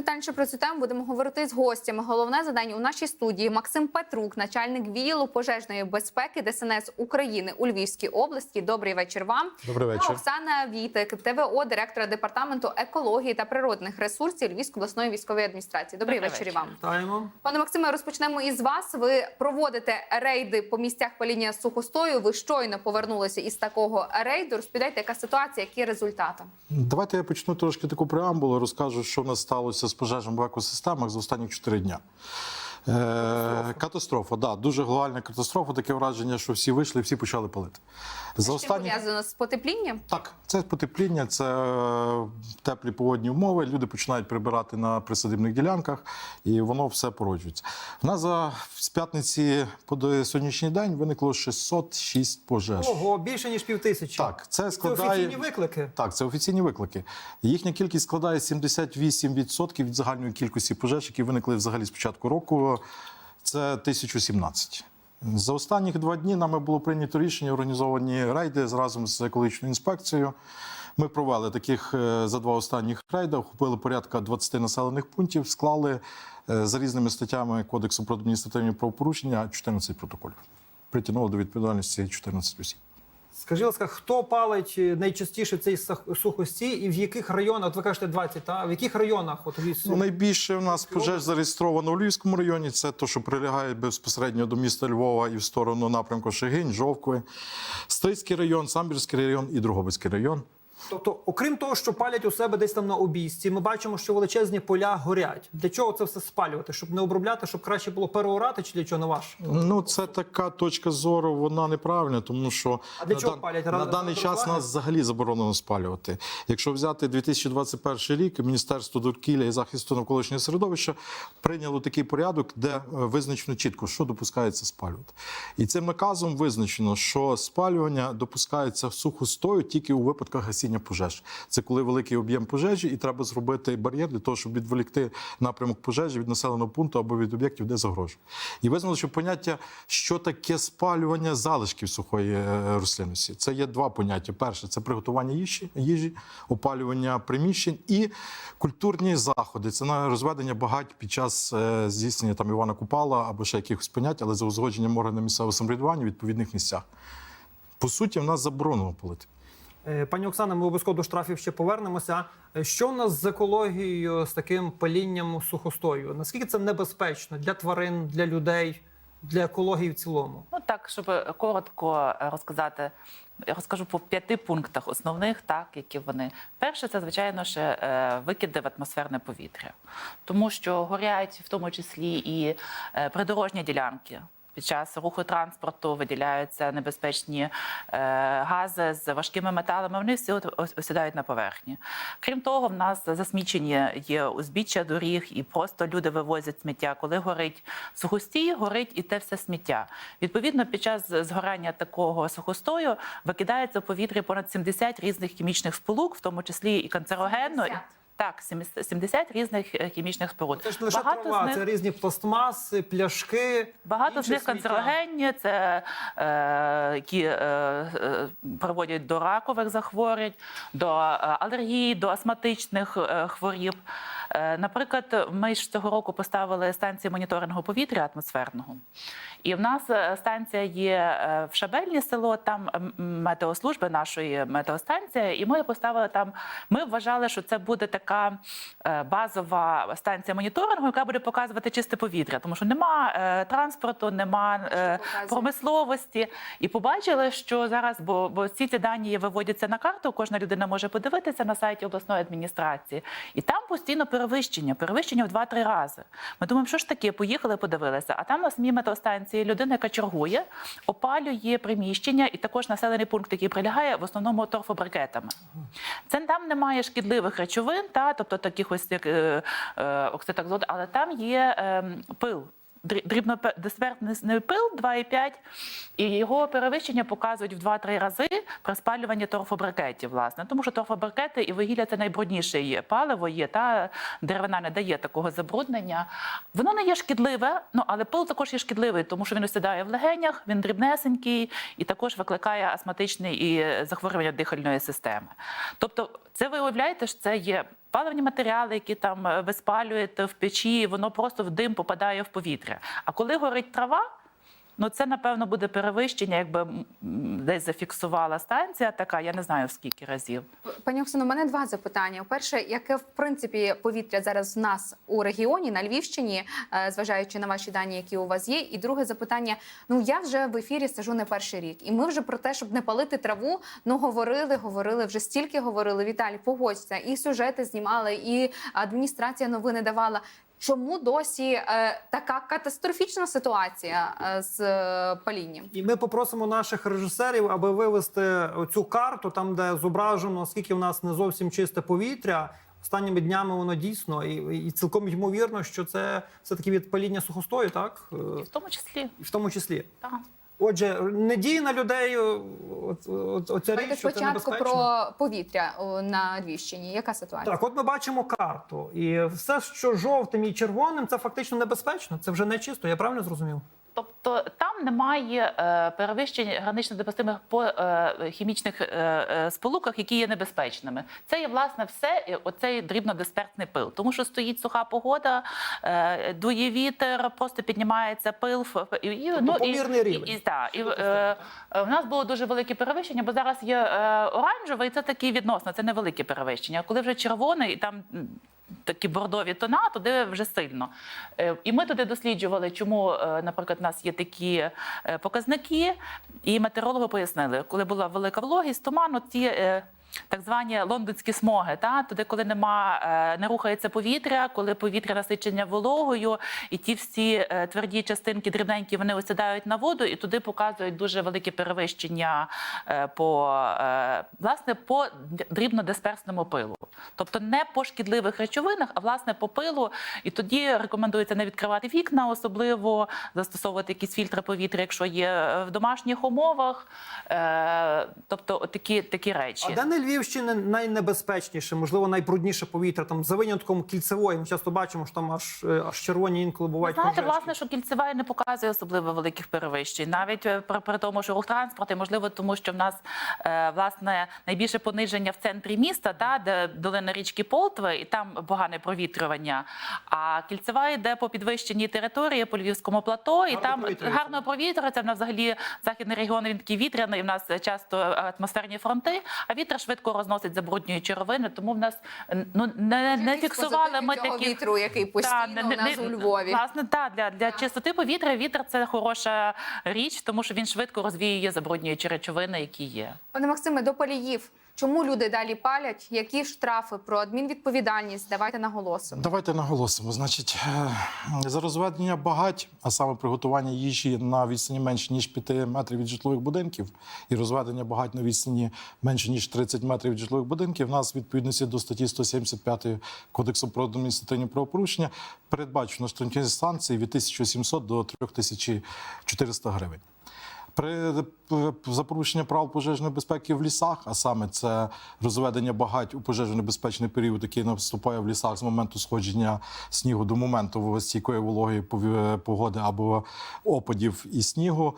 Детальніше про цю тему будемо говорити з гостями. Головне завдання у нашій студії Максим Петрук, начальник відділу пожежної безпеки ДСНС України у Львівській області. Добрий вечір вам. Добрий Та вечір. Оксана Вітик, ТВО, директора департаменту екології та природних ресурсів Львівської обласної військової адміністрації. Добрий, Добрий вечір вечір. вам. Вітаємо. Пане Максиме, розпочнемо із вас. Ви проводите рейди по місцях паління сухостою. Ви щойно повернулися із такого рейду. Розповідайте, яка ситуація, які результати? Давайте я почну трошки таку преамбулу. Розкажу, що в нас сталося з пожежами в екосистемах за останні 4 дня. Е, катастрофа, да, дуже глобальна катастрофа. Таке враження, що всі вийшли, всі почали палити. За Що останні пов'язано з потеплінням? так, це потепління, це е, теплі погодні умови. Люди починають прибирати на присадибних ділянках, і воно все породжується. В нас за з п'ятниці по до сьогоднішній день виникло 606 пожеж. Ого, більше ніж півтисячі. Так, це Це офіційні виклики. Так, це офіційні виклики. Їхня кількість складає 78% від загальної кількості пожеж, які виникли взагалі з початку року. Це 1017. За останні два дні нами було прийнято рішення, організовані рейди разом з екологічною інспекцією. Ми провели таких е, за два останніх рейди, охопили порядка 20 населених пунктів, склали е, за різними статтями Кодексу про адміністративні правопорушення 14 протоколів. Притягнуло до відповідальності 14 осіб. Скажіть, будь ласка, хто палить найчастіше цей сухості і в яких районах, от ви кажете 20, та? в яких районах от? Ну, найбільше у нас пожеж зареєстровано у Львівському районі. Це те, що прилягає безпосередньо до міста Львова і в сторону напрямку Шигинь, Жовкви, Стрийський район, Самбірський район і Другобицький район. Тобто, окрім того, що палять у себе десь там на обійсті, ми бачимо, що величезні поля горять. Для чого це все спалювати? Щоб не обробляти, щоб краще було переорати, чи для чого на ваш? Ну, це така точка зору, вона неправильна, тому що А для на, чого дан- палять? на даний час нас взагалі заборонено спалювати. Якщо взяти 2021 рік, Міністерство довкілля і захисту навколишнього середовища прийняло такий порядок, де е, визначено чітко, що допускається спалювати. І цим наказом визначено, що спалювання допускається сухостою тільки у випадках гасіння пожеж. Це коли великий об'єм пожежі, і треба зробити бар'єр для того, щоб відволікти напрямок пожежі від населеного пункту або від об'єктів, де загрожує. І визнано, що поняття, що таке спалювання залишків сухої е, рослинності. Це є два поняття. Перше це приготування їжі, їжі, опалювання приміщень і культурні заходи. Це на розведення багать під час е, здійснення там Івана Купала або ще якихось понять, але за узгодженням органів місцевого самоврядування в відповідних місцях. По суті, в нас заборонено палити. Е, Пані Оксана, ми обов'язково до штрафів ще повернемося. Е, Що в нас з екологією, з таким палінням сухостою? Наскільки це небезпечно для тварин, для людей, для екології в цілому? Ну так, щоб коротко е, розказати, я розкажу по п'яти пунктах основних, так які вони. Перше, це звичайно ще викиди в атмосферне повітря, тому що горять в тому числі і придорожні ділянки. Під час руху транспорту виділяються небезпечні е, гази з важкими металами. Вони всі осідають на поверхні. Крім того, в нас засмічені є узбіччя доріг, і просто люди вивозять сміття. Коли горить сухостій, горить і те все сміття. Відповідно, під час згорання такого сухостою викидається в повітрі понад 70 різних хімічних сполук, в тому числі і канцерогенно. 70? Так, 70 70 різних е, хімічних споруд. Це ж не лише Багато трава, з них це різні пластмаси, пляшки. Багато з них канцерогенні, це е, які е, е, приводять до ракових захворювань, до е, алергії, до астматичних е, хворіб. Е, наприклад, ми ж цього року поставили станцію моніторингу повітря атмосферного. І в нас станція є в Шабельні село, там метеослужби нашої метеостанція, і ми поставили там. Ми вважали, що це буде така е, базова станція моніторингу, яка буде показувати чисте повітря, тому що нема е, транспорту, нема е, промисловості. І побачили, що зараз, бо, бо всі ці дані виводяться на карту, кожна людина може подивитися на сайті обласної адміністрації, і там постійно перевищення, перевищення в 2-3 рази. Ми думаємо, що ж таке, поїхали, подивилися. А там на самій метеостанції людина, яка чергує, опалює приміщення і також населений пункт, який прилягає в основному торфобрикетами. Це там немає шкідливих речовин, та тобто таких ось як е, е, але там є е, пил. дрі- дрібнодисперсний пил 2,5, і його перевищення показують в 2-3 рази при спалюванні торфобрикетів, власне. Тому що торфобрикети і вугілля це найбрудніше є паливо, є та деревина не дає такого забруднення. Воно не є шкідливе, ну але пил також є шкідливий, тому що він осідає в легенях, він дрібнесенький і також викликає астматичні і захворювання дихальної системи. Тобто, це ви уявляєте, що це є Паливні матеріали, які там е, ви спалюєте в печі, воно просто в дим попадає в повітря. А коли горить трава, ну це напевно буде перевищення, якби десь зафіксувала станція така, я не знаю в скільки разів. Пані Оксано, у мене два запитання. Перше, яке в принципі повітря зараз в нас у регіоні на Львівщині, е, зважаючи на ваші дані, які у вас є. І друге запитання: ну я вже в ефірі сижу не перший рік, і ми вже про те, щоб не палити траву, ну говорили, говорили вже стільки говорили. Віталій, погодься, і сюжети знімали, і адміністрація новини давала. Чому досі е, така катастрофічна ситуація е, з е, палінням? І ми попросимо наших режисерів, аби вивести цю карту, там де зображено, скільки в нас не зовсім чисте повітря. Останніми днями воно дійсно, і, і цілком ймовірно, що це все таки від паління сухостою, так І Е, в тому числі в тому числі. так. Отже, не діє на людей оця річ, що це спочатку небезпечно. про повітря на Львівщині. Яка ситуація? Так, от ми бачимо карту, і все, що жовтим і червоним, це фактично небезпечно. Це вже не чисто. Я правильно зрозумів? Тобто там немає е, перевищень гранично допустимих по е, хімічних е, сполуках, які є небезпечними. Це є власне все оцей дрібнодисперсний пил, тому що стоїть суха погода, е, дує вітер, просто піднімається пил. І, і, Тобто помірний рівень. І, і, та, і, е, в нас було дуже велике перевищення, бо зараз є е, оранжеве, і це такі відносно, це невелике перевищення. А коли вже червоний, і там такі бордові тона, туди вже сильно. Е, І ми туди досліджували, чому, е, наприклад, у нас є такі е, показники, і метеорологи пояснили, коли була велика вологість, туман, ці Так звані лондонські смоги, та туди, коли нема, е, не рухається повітря, коли повітря насичення вологою, і ті всі е, тверді частинки дрібненькі вони осідають на воду, і туди показують дуже велике перевищення е, по власне по дрібнодисперсному пилу, тобто не по шкідливих речовинах, а власне по пилу. І тоді рекомендується не відкривати вікна, особливо застосовувати якісь фільтри повітря, якщо є в домашніх умовах. Тобто, такі, такі речі. А де на Львівщині найнебезпечніше, можливо, найбрудніше повітря, там за винятком кільцевої. Ми часто бачимо, що там аж, е, аж червоні інколи Ви бувають. знаєте, пожежки. власне, що кільцева не показує особливо великих перевищень, навіть е, при, при тому, що рух транспорту, можливо, тому що в нас е, власне найбільше пониження в центрі міста, та де долина річки Полтви, і там погане провітрювання. А кільцева йде по підвищеній території по львівському плато, і Гарно там провітрюється. гарно провітрюється. В нас взагалі західний регіон він такий вітряний. В нас часто атмосферні фронти, а вітер швидко розносить забруднює ровини. Тому в нас ну не, не фіксували ми такі вітру, який постійно Та, у нас у Львові. Власне, та для, для чистоти повітря вітер це хороша річ, тому що він швидко розвіює забруднюючі речовини, які є. Пане Максиме, до паліїв. Чому люди далі палять? Які штрафи про адмінвідповідальність? Давайте наголосимо. Давайте наголосимо. Значить, е, за розведення багать, а саме приготування їжі на відстані менше ніж 5 метрів від житлових будинків, і розведення багать на відстані менше ніж 30 метрів від житлових будинків, в нас відповідності до статті 175 Кодексу про адміністративні правопорушення передбачено штрафні санкції від 1700 до 3400 гривень. При п- за правил пожежної безпеки в лісах, а саме це розведення багать у пожежно-небезпечний період, який наступає в лісах з моменту сходження снігу до моменту стійкої вологої погоди або опадів і снігу.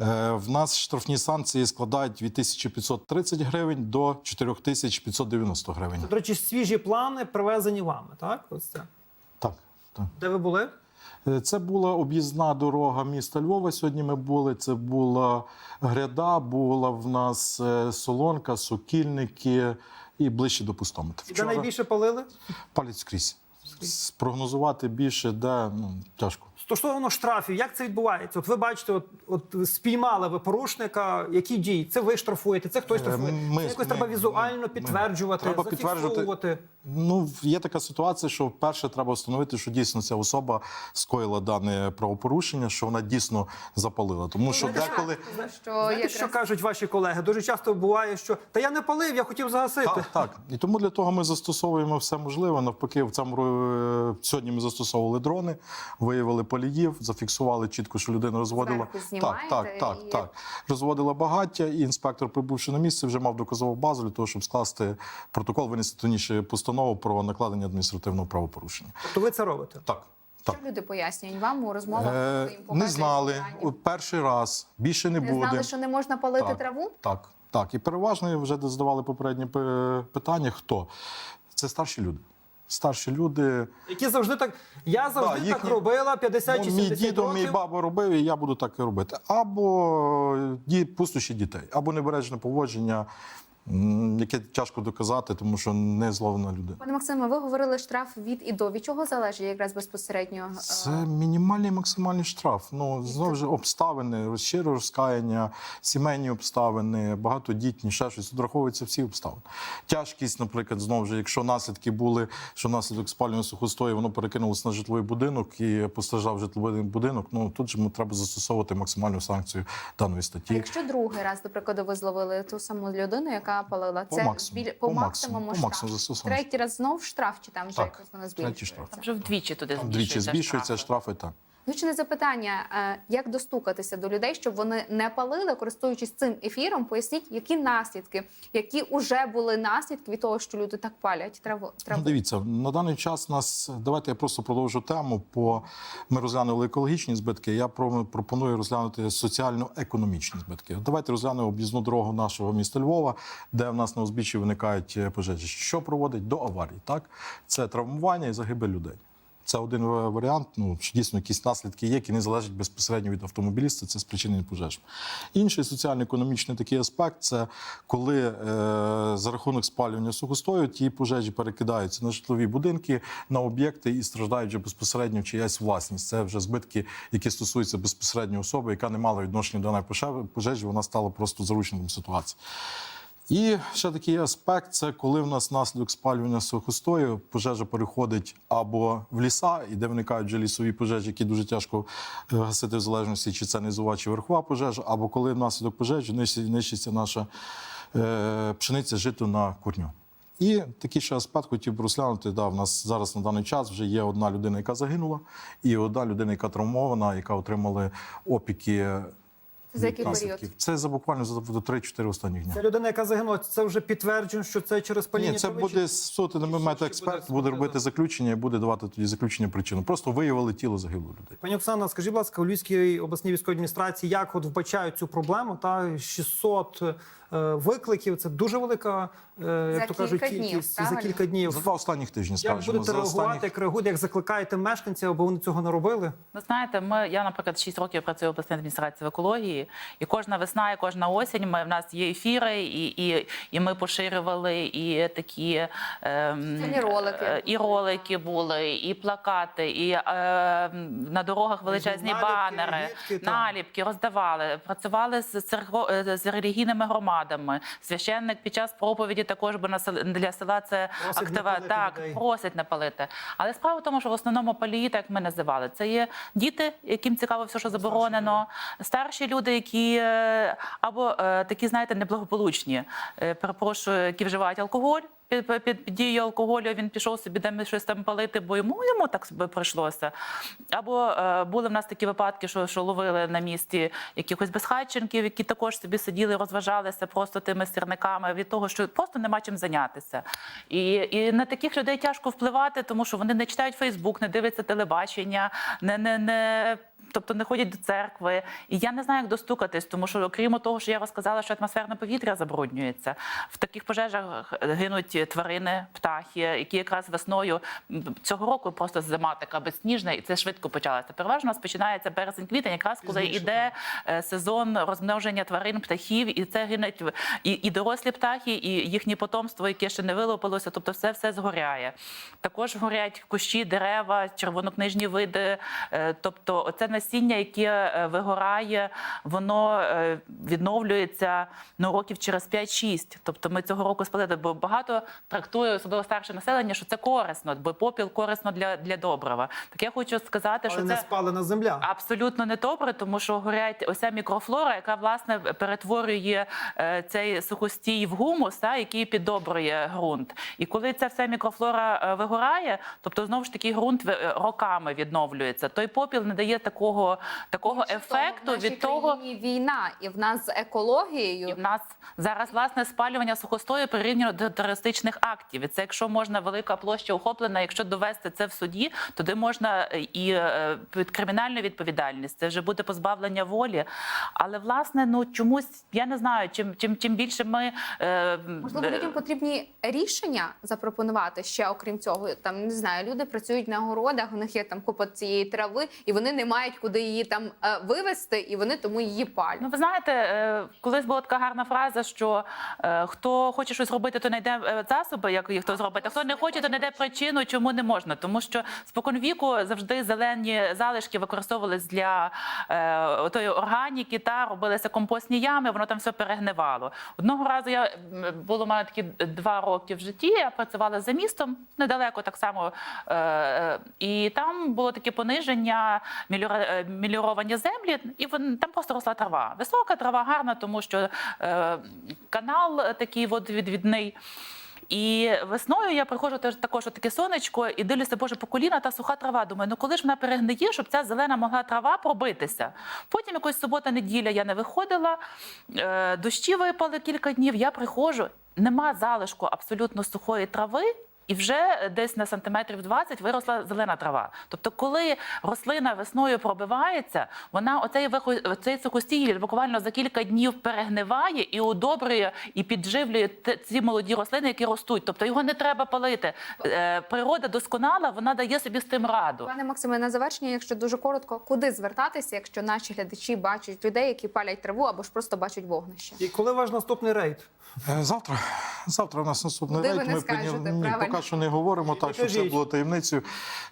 Е, В нас штрафні санкції складають від 1530 гривень до 4590 гривень. Це, до речі, свіжі плани привезені вами, так? Ось це. Так, так. Де ви були? Е, Це була об'їзна дорога міста Львова. Сьогодні ми були. Це була гряда, була в нас е, солонка, сокільники і ближче до пустометра. Де найбільше палили? палець скрізь. Спрогнозувати більше, де ну тяжко. Стосовно штрафів, як це відбувається? От ви бачите, от, от спіймали ви порушника, які дії? Це ви штрафуєте, це хтось Е, штрафує. ми- це якось ми- треба візуально ми- підтверджувати, Треба підтверджувати. Ну є така ситуація, що вперше треба встановити, що дійсно ця особа скоїла дане правопорушення, що вона дійсно запалила. Тому що знаєте, деколи що Знаєте, якраз... що кажуть ваші колеги? Дуже часто буває, що та я не палив, я хотів загасити. Так, так. І тому для того ми застосовуємо все можливе. Навпаки, в цьому ро- сьогодні ми застосовували дрони, виявили поліїв, зафіксували чітко, що людина розводила. Так, так, так, і- так. Розводила багаття, і інспектор, прибувши на місце, вже мав доказову базу для того, щоб скласти протокол, винести тоніше постанову про накладення адміністративного правопорушення. Тобто ви це робите. Так. Так. Що люди пояснюють вам у розмовах? Е, їм не знали питання? Перший раз, більше не, Не буде. знали, що не можна палити Так. траву? Так, так. І переважно вже задавали попередні питання. Хто? Це старші люди. старші люди. Які завжди так. Я завжди Да, так робила 50 чи Ну, мій 70 дідо, мій баба робив, і я буду так і робити. Або ді, пустощі дітей, або небережне поводження, яке тяжко доказати, тому що не зловна людина. Пане Максиме, ви говорили штраф від і до. Від чого залежить якраз безпосередньо? е, Це мінімальний максимальний штраф. Ну знову ж обставини, щире розкаяння, сімейні обставини, багатодітні, ще щось враховуються всі обставини. Тяжкість, наприклад, знову ж, якщо наслідки були, що наслідок спалювання сухостою, воно перекинулося на житловий будинок і постраждав житловий будинок. Ну тут же ми треба застосовувати максимальну санкцію даної А статті. якщо другий раз, до прикладу, ви зловили ту саму людину, яка палила, По це максимуму, біля по по максимуму, максимуму по штраф. максимуму застосовано. Третій раз знов штраф, чи там вже Так, якось воно збільшується? Там вже вдвічі туди Там збільшується. Вдвічі збільшується штрафи. штрафи. Так. Звичне запитання: е, як достукатися до людей, щоб вони не палили, користуючись цим ефіром, поясніть, які наслідки, які вже були наслідки від того, що люди так палять траву. Ну, дивіться, на даний час нас давайте я просто продовжу тему. По ми розглянули екологічні збитки. Я про- пропоную розглянути соціально-економічні збитки. Давайте розглянемо об'їзну дорогу нашого міста Львова, де в нас на узбіччі виникають е, пожежі. Що проводить до аварії? Так, це травмування і загибель людей. Це один варіант. Ну що дійсно якісь наслідки є, які не залежать безпосередньо від автомобіліста. Це спричинені пожеж. Інший соціально-економічний такий аспект це коли е, за рахунок спалювання сухостою ті пожежі перекидаються на житлові будинки, на об'єкти і страждають вже безпосередньо чиясь власність. Це вже збитки, які стосуються безпосередньо особи, яка не мала відношення до поже- пожежі. Вона стала просто заручником ситуації. І ще такий аспект це коли в нас наслідок спалювання сухостою пожежа переходить або в ліса, і де виникають вже лісові пожежі, які дуже тяжко е, гасити в залежності, чи це низова чи верхова пожежа, або коли внаслідок пожежі нищиться наша е, пшениця жито на корню. І такий ще аспект хотів би розглянути. Да, в нас зараз на даний час вже є одна людина, яка загинула, і одна людина, яка травмована, яка отримала опіки. За який наслідків. період? Це за буквально за 3-4 останні дні. Це людина, яка загинула, це вже підтверджено, що це через паління. Ні, це буде чи- суд, буде експерт, буде робити заключення і буде давати тоді заключення причину. Просто виявили тіло загиблої людей. Пані Оксана, скажіть, будь ласка, у Львівській обласній військовій адміністрації як от вбачають цю проблему? Та 600 е, викликів це дуже велика, е, як За то кажуть, кілька днів, кількість за кілька днів. За два останніх тижні, Як будете За реагувати, останніх... як реагуєте, як закликаєте мешканців, аби вони цього не робили? Ви знаєте, ми я, наприклад, 6 років працюю в обласній адміністрації в екології, і кожна весна, і кожна осінь ми в нас є ефіри, і, і, і ми поширювали і такі ем, і ролики. е, і ролики були, і плакати, і е, на дорогах величезні Наліпки, банери, там. наліпки роздавали. Працювали з, е, з релігійними громадами. Священник під час проповіді також бо на для села це актива. Так, людей. просять напалити. Але справа в тому, що в основному палії, так як ми називали, це є діти, яким цікаво все, що заборонено, старші люди, які е, або е, такі, знаєте, неблагополучні, е, перепрошую, які вживають алкоголь. Під, під, під дією алкоголю він пішов собі де щось там палити, бо йому йому так собі прийшлося. Або е, були в нас такі випадки, що, що ловили на місці якихось безхатченків, які також собі сиділи, розважалися просто тими сірниками від того, що просто нема чим зайнятися. І, і на таких людей тяжко впливати, тому що вони не читають Фейсбук, не дивляться телебачення, не, не, не тобто не ходять до церкви. І я не знаю, як достукатись, тому що окрім того, що я розказала, що атмосферне повітря забруднюється. В таких пожежах гинуть тварини, птахи, які якраз весною цього року просто зима така безсніжна, і це швидко почалося. Переважно у нас починається березень-квітень, якраз коли Пізніше, йде е, сезон розмноження тварин, птахів, і це гинуть і, і дорослі птахи, і їхнє потомство, яке ще не вилупилося, тобто все все згоряє. Також горять кущі, дерева, червонокнижні види. е, Тобто, оце насіння, яке е, вигорає, воно е, відновлюється ну, років через 5-6. Тобто ми цього року спалили, бо багато трактує, особливо старше населення, що це корисно, бо попіл корисно для, для добрива. Так я хочу сказати, Але що не це спалена земля. Абсолютно не добре, тому що горять ося мікрофлора, яка власне перетворює е, цей сухостій в гумус, та, який піддобрує ґрунт. І коли ця вся мікрофлора вигорає, тобто знову ж таки ґрунт роками відновлюється. Той попіл не дає такої. Такого, такого Більше ефекту в від того. війна, і в нас з екологією. І в нас зараз власне спалювання сухостою порівняно до терористичних актів. І це якщо можна велика площа охоплена, якщо довести це в суді, тоді можна е, і е, під кримінальну відповідальність. Це вже буде позбавлення волі. Але власне, ну чомусь я не знаю, чим чим чим більше ми е, Можливо, е, людям потрібні рішення запропонувати ще окрім цього. Там не знаю, люди працюють на городах, у них є там купа цієї трави, і вони не мають куди її там е, вивезти, і вони тому її палять. Ну, ви знаєте, е, колись була така гарна фраза, що е, хто хоче щось робити, то знайде засоби, як їх то зробити. А хто не хоче, то знайде причину, чому не можна. Тому що споконвіку завжди зелені залишки використовувались для тої органіки, та робилися компостні ями, воно там все перегнивало. Одного разу я було в мене такі два роки в житті. Я працювала за містом недалеко, так само. І там було таке пониження, е, землі, і вон, там просто росла трава. Висока трава гарна, тому що е, канал такий водовідвідний. І весною я приходжу теж також таке сонечко і дивлюся, боже, по коліна та суха трава. Думаю, ну коли ж вона перегниє, щоб ця зелена могла трава пробитися. Потім якось субота-неділя я не виходила, е, дощі випали кілька днів. Я приходжу, нема залишку абсолютно сухої трави. І вже десь на сантиметрів 20 виросла зелена трава. Тобто, коли рослина весною пробивається, вона оцей оцей сухостій буквально за кілька днів перегниває і удобрює і підживлює те- ці молоді рослини, які ростуть. Тобто його не треба палити. Е, Природа досконала, вона дає собі з тим раду. Пане Максиме, на завершення, якщо дуже коротко, куди звертатися, якщо наші глядачі бачать людей, які палять траву або ж просто бачать вогнище? І коли ваш наступний рейд? Е, Завтра, завтра у нас наступний Куди ви не Ми скажете, правильно. Поки що не говоримо, так що це було таємницею.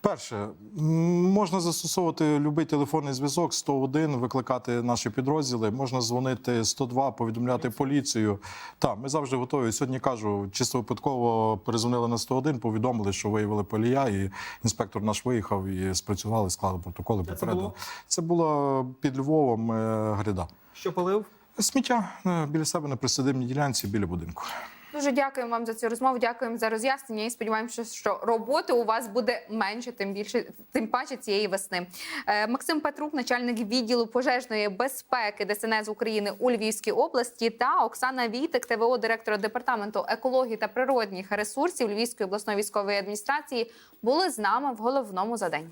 Перше, можна застосовувати будь-який телефонний зв'язок 101, викликати наші підрозділи. Можна дзвонити 102, повідомляти поліцію. Так, ми завжди готові. Сьогодні кажу, чисто випадково перезвонили на 101, повідомили, що виявили полія, і інспектор наш виїхав і спрацювали, склали протоколи. Це попередили. Це було під Львовом е, гряда. Що палив? Сміття е, біля себе на присадибній ділянці біля будинку. Дуже дякуємо вам за цю розмову. Дякуємо за роз'яснення. І сподіваємося, що роботи у вас буде менше, тим більше, тим паче цієї весни. Е, Максим Петрук, начальник відділу пожежної безпеки ДСНС України у Львівській області, та Оксана Вітик, ТВО, директора департаменту екології та природних ресурсів Львівської обласної військової адміністрації, були з нами в головному за день.